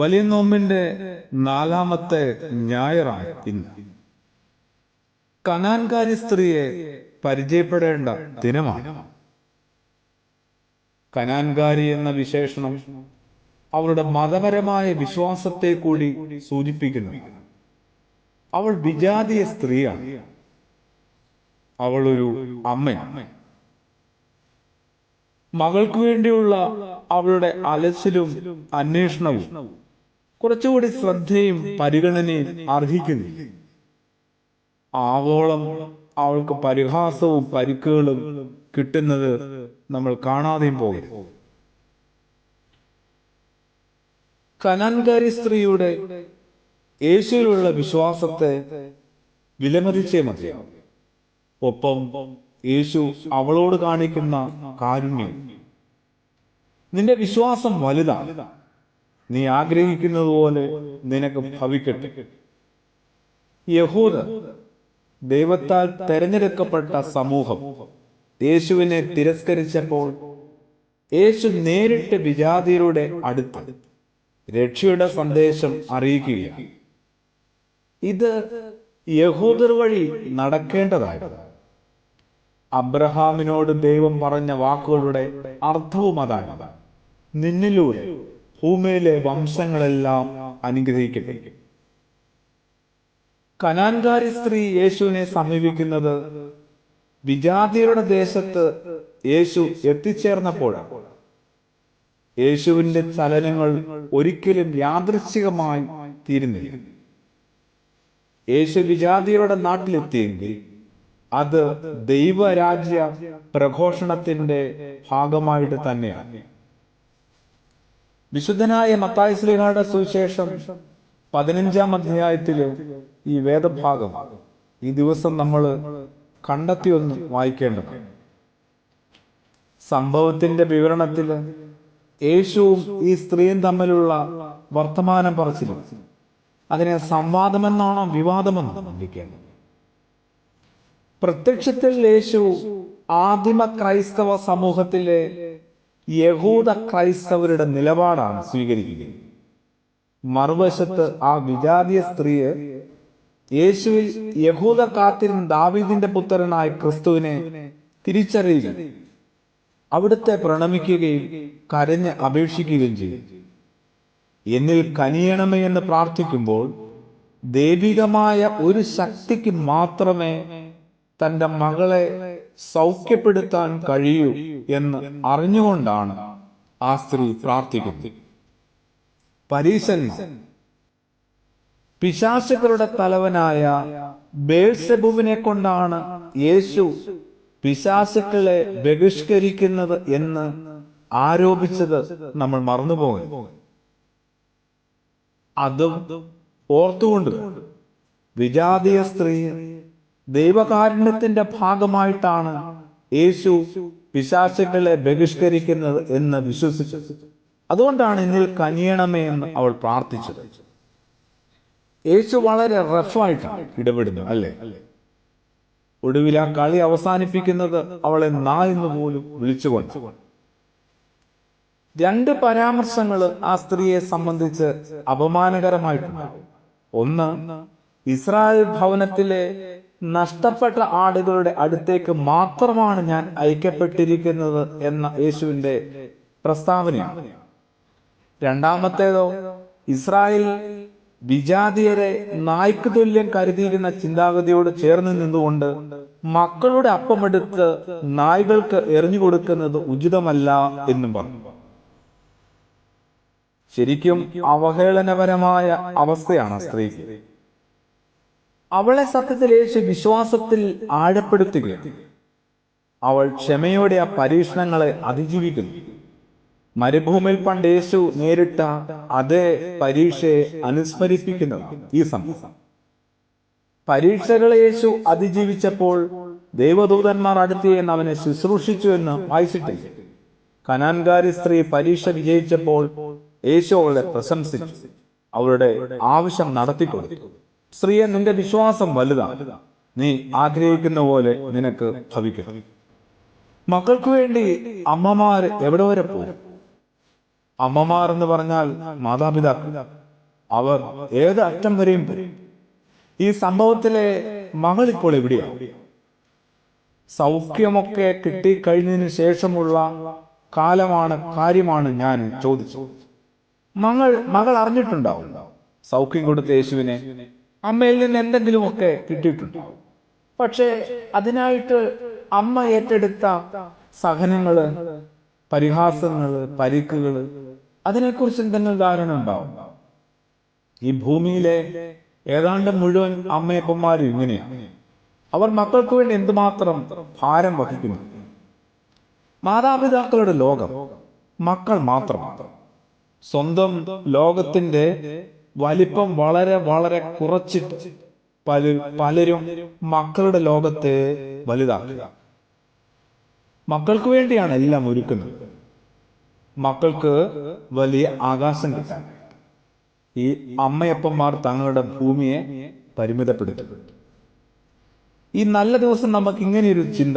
വലിയ നോമ്പിന്റെ നാലാമത്തെ ഞായറാണ് ഇന്ന്. കനാൻകാരി സ്ത്രീയെ പരിചയപ്പെടേണ്ട ദിനമാണ്. കനാൻകാരി എന്ന വിശേഷണം അവളുടെ മതപരമായ വിശ്വാസത്തെ കൂടി സൂചിപ്പിക്കുന്നു. അവൾ വിജാതീയ സ്ത്രീയാണ്. അവൾ ഒരു അമ്മയാണ്. മകൾക്ക് വേണ്ടിയുള്ള അവളുടെ അലച്ചിലും അന്വേഷണവും കുറച്ചുകൂടി ശ്രദ്ധയും പരിഗണനയും അർഹിക്കുന്നു. ആവോളം അവൾക്ക് പരിഹാസവും പരിക്കുകളും കിട്ടുന്നത് നമ്മൾ കാണാതെയും പോകും കനാൻകാരി സ്ത്രീയുടെ യേശുവിലുള്ള വിശ്വാസത്തെ വിലമതിച്ചേ മതിയാവും. ഒപ്പം യേശു അവളോട് കാണിക്കുന്ന കാരുണ്യം. നിന്റെ വിശ്വാസം വലുതാണ്. നീ ആഗ്രഹിക്കുന്നത് പോലെ നിനക്ക് ഭവിക്കട്ടെ. യഹൂദ ദൈവത്താൽ തെരഞ്ഞെടുക്കപ്പെട്ട സമൂഹം യേശുവിനെ തിരസ്കരിച്ചപ്പോൾ യേശു നേരിട്ട് വിജാതിയുടെ അടുത്ത് രക്ഷയുടെ സന്ദേശം അറിയിക്കുകയാണ്. ഇത് യഹൂദർ വഴി നടക്കേണ്ടതായിരുന്നു അബ്രഹാമിനോട് ദൈവം പറഞ്ഞ വാക്കുകളുടെ അർത്ഥവും അതാണ്. നിന്നിലൂടെ ഭൂമിയിലെ വംശങ്ങളെല്ലാം അനുഗ്രഹിക്കട്ടെ. കനാൻകാരി സ്ത്രീ യേശുവിനെ സമീപിക്കുന്നത് വിജാതിയുടെ ദേശത്ത് യേശു എത്തിച്ചേർന്നപ്പോഴാണ്. യേശുവിന്റെ ചലനങ്ങൾ ഒരിക്കലും യാദൃശ്ചികമായി തീരുന്നില്ല. യേശു വിജാതിയുടെ നാട്ടിലെത്തിയെങ്കിൽ അത് ദൈവരാജ്യ പ്രഘോഷണത്തിന്റെ ഭാഗമായിട്ട് തന്നെയാണ്. വിശുദ്ധനായ മത്തായ ശ്രീഹാട സുവിശേഷം പതിനഞ്ചാം അധ്യായത്തിലെ ഈ വേദഭാഗം ഈ ദിവസം നമ്മൾ കണ്ടെത്തി ഒന്ന് വായിക്കേണ്ടത് സംഭവത്തിന്റെ വിവരണത്തിൽ യേശുവും ഈ സ്ത്രീയും തമ്മിലുള്ള വർത്തമാനം പറച്ചിലും. അതിനെ സംവാദമെന്നാണോ വിവാദമെന്നോ ചിന്തിക്കേണ്ടത് പ്രത്യക്ഷത്തിൽ യേശു ആദിമ ക്രൈസ്തവ സമൂഹത്തിലെ യഹൂദ ക്രൈസ്തവരുടെ നിലപാടാണ് സ്വീകരിക്കുന്നത് മറുവശത്ത് ആ വിജാതീയ സ്ത്രീയെ യേശുവിൽ യഹൂദ കാത്തിരുന്ന ദാവീദിന്റെ പുത്രനായ ക്രിസ്തുവിനെ തിരിച്ചറിയുക അവിടുത്തെ പ്രണമിക്കുകയും കരഞ്ഞ് അപേക്ഷിക്കുകയും ചെയ്യും എന്നിൽ കനിയണമേ എന്ന് പ്രാർത്ഥിക്കുമ്പോൾ ദൈവികമായ ഒരു ശക്തിക്ക് മാത്രമേ തന്റെ മകളെ സൗഖ്യപ്പെടുത്താൻ കഴിയൂ എന്ന് അറിഞ്ഞുകൊണ്ടാണ് ആ സ്ത്രീ പ്രാർത്ഥിക്കുന്നത്. പരീശൻ പിശാസുകളുടെ തലവനായ ബേഴ്സബുവിനെ കൊണ്ടാണ് യേശു പിശാസുക്കളെ ബഹിഷ്കരിക്കുന്നത് എന്ന് ആരോപിച്ചത് നമ്മൾ മറന്നുപോകും അതും ഓർത്തുകൊണ്ട് വിജാതീയ സ്ത്രീ ദൈവകാരുണ്യത്തിന്റെ ഭാഗമായിട്ടാണ് യേശു പിശാസുകളെ ബഹിഷ്കരിക്കുന്നത് എന്ന് വിശ്വസിച്ചു അതുകൊണ്ടാണ് എന്നിൽ കനിയണമേ എന്ന് അവൾ പ്രാർത്ഥിച്ചത്. യേശു വളരെ റഫായിട്ടാണ് ഇടപെടുന്നത് അല്ലേ? ഒടുവിൽ ആ കളി അവസാനിപ്പിക്കുന്നത് അവളെ നാ എന്ന് പോലും വിളിച്ചുകൊണ്ട്. രണ്ട് പരാമർശങ്ങൾ ആ സ്ത്രീയെ സംബന്ധിച്ച് അപമാനകരമായിട്ടുണ്ട്. ഒന്ന് ഇസ്രായേൽ ഭവനത്തിലെ നഷ്ടപ്പെട്ട ആടുകളുടെ അടുത്തേക്ക് മാത്രമാണ് ഞാൻ അയക്കപ്പെട്ടിരിക്കുന്നത് എന്ന യേശുവിന്റെ പ്രസ്താവനയാണ്. രണ്ടാമത്തേതോ ഇസ്രായേൽ വിജാതിയരെ നായ്ക്ക് തുല്യം കരുതിയിരുന്ന ചിന്താഗതിയോട് ചേർന്ന് നിന്നുകൊണ്ട് മക്കളുടെ അപ്പമെടുത്ത് നായ്കൾക്ക് എറിഞ്ഞു കൊടുക്കുന്നത് ഉചിതമല്ല എന്നും പറഞ്ഞു. ശരിക്കും അവഹേളനപരമായ അവസ്ഥയാണ് സ്ത്രീക്ക്. അവളെ സത്യത്തിൽ യേശു വിശ്വാസത്തിൽ ആഴപ്പെടുത്തുകയാണ് അവൾ ക്ഷമയോടെ ആ പരീക്ഷണങ്ങളെ അതിജീവിക്കുന്നു. മരുഭൂമിയിൽ പണ്ട് യേശു നേരിട്ട അതേ പരീക്ഷയെ അനുസ്മരിപ്പിക്കുന്നു ഈ സംഭവം പരീക്ഷകളെ യേശു അതിജീവിച്ചപ്പോൾ ദൈവദൂതന്മാർ അടുത്ത് എന്ന് അവനെ ശുശ്രൂഷിച്ചു എന്ന് വായിച്ചിട്ടില്ല. കനാൻകാരി സ്ത്രീ പരീക്ഷ വിജയിച്ചപ്പോൾ യേശു അവളെ പ്രശംസിച്ചു. അവളുടെ ആവശ്യം നടത്തിക്കൊടുത്തു. സ്ത്രീയെ നിന്റെ വിശ്വാസം വലുതാണ് നീ ആഗ്രഹിക്കുന്ന പോലെ നിനക്ക് ഭവിക്കും. മക്കൾക്ക് വേണ്ടി അമ്മമാർ എവിടെ വരെ പോകും അമ്മമാർ എന്ന് പറഞ്ഞാൽ മാതാപിതാക്കൾ. അവർ ഏത് അറ്റം വരെയും പോയി ഈ സംഭവത്തിലെ മകൾ ഇപ്പോൾ എവിടെയാണ് സൗഖ്യമൊക്കെ കിട്ടിക്കഴിഞ്ഞതിന് ശേഷമുള്ള കാലമാണ് കാര്യമാണ് ഞാൻ ചോദിച്ചത്. മകൾ മകൾ അറിഞ്ഞിട്ടുണ്ടാവും. സൗഖ്യം കൊടുത്ത യേശുവിനെ അമ്മയിൽ നിന്ന് എന്തെങ്കിലുമൊക്കെ കിട്ടിയിട്ടുണ്ടാവും പക്ഷേ അതിനായിട്ട് അമ്മ ഏറ്റെടുത്ത സഹനങ്ങൾ പരിഹാസങ്ങൾ പരിക്കുകൾ അതിനെക്കുറിച്ച് എന്തെങ്കിലും ധാരണ ഉണ്ടാവും. ഈ ഭൂമിയിലെ ഏതാണ്ട് മുഴുവൻ അമ്മയപ്പന്മാരും ഇങ്ങനെയാണ് അവർ മക്കൾക്ക് വേണ്ടി എന്തുമാത്രം ഭാരം വഹിക്കുന്നു. മാതാപിതാക്കളുടെ ലോകം മക്കൾ മാത്രം സ്വന്തം ലോകത്തിന്റെ വലിപ്പം വളരെ വളരെ കുറച്ചിട്ട് പല പലരും മക്കളുടെ ലോകത്തെ വലുതാക്കുക മക്കൾക്ക് വേണ്ടിയാണ് എല്ലാം ഒരുക്കുന്നത്. മക്കൾക്ക് വലിയ ആകാശം കിട്ടാൻ. ഈ അമ്മയപ്പന്മാർ തങ്ങളുടെ ഭൂമിയെ പരിമിതപ്പെടുത്തും. ഈ നല്ല ദിവസം നമുക്ക് ഇങ്ങനെയൊരു ചിന്ത.